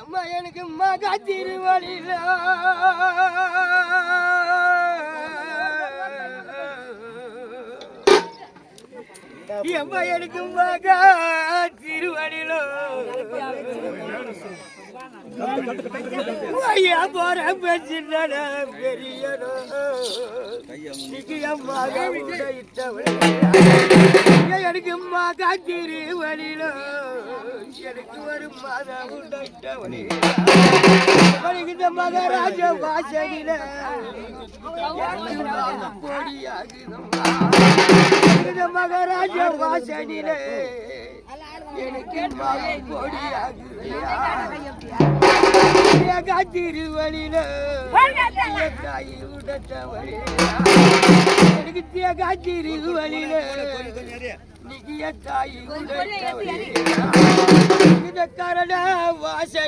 எம்மா எனக்கு மகா திருவழில எம்மா எனக்கு மகா திருவழிலோ ஐயா போற பெருசின்ன பெரியனோ? இன்னைக்கு மகா திருவழிலோ எனக்கு ஒரு மகா உடைத்தவளே வருகின்ற மகாராஜ வாசனில கொடியாகுதம்மா வருகின்ற மகாராஜ வாசனில எனக்கு மகன் கொடியாகுதையா திருவழியில தாய் தேகா திருவழியில நிகிய தாய் கரட வாச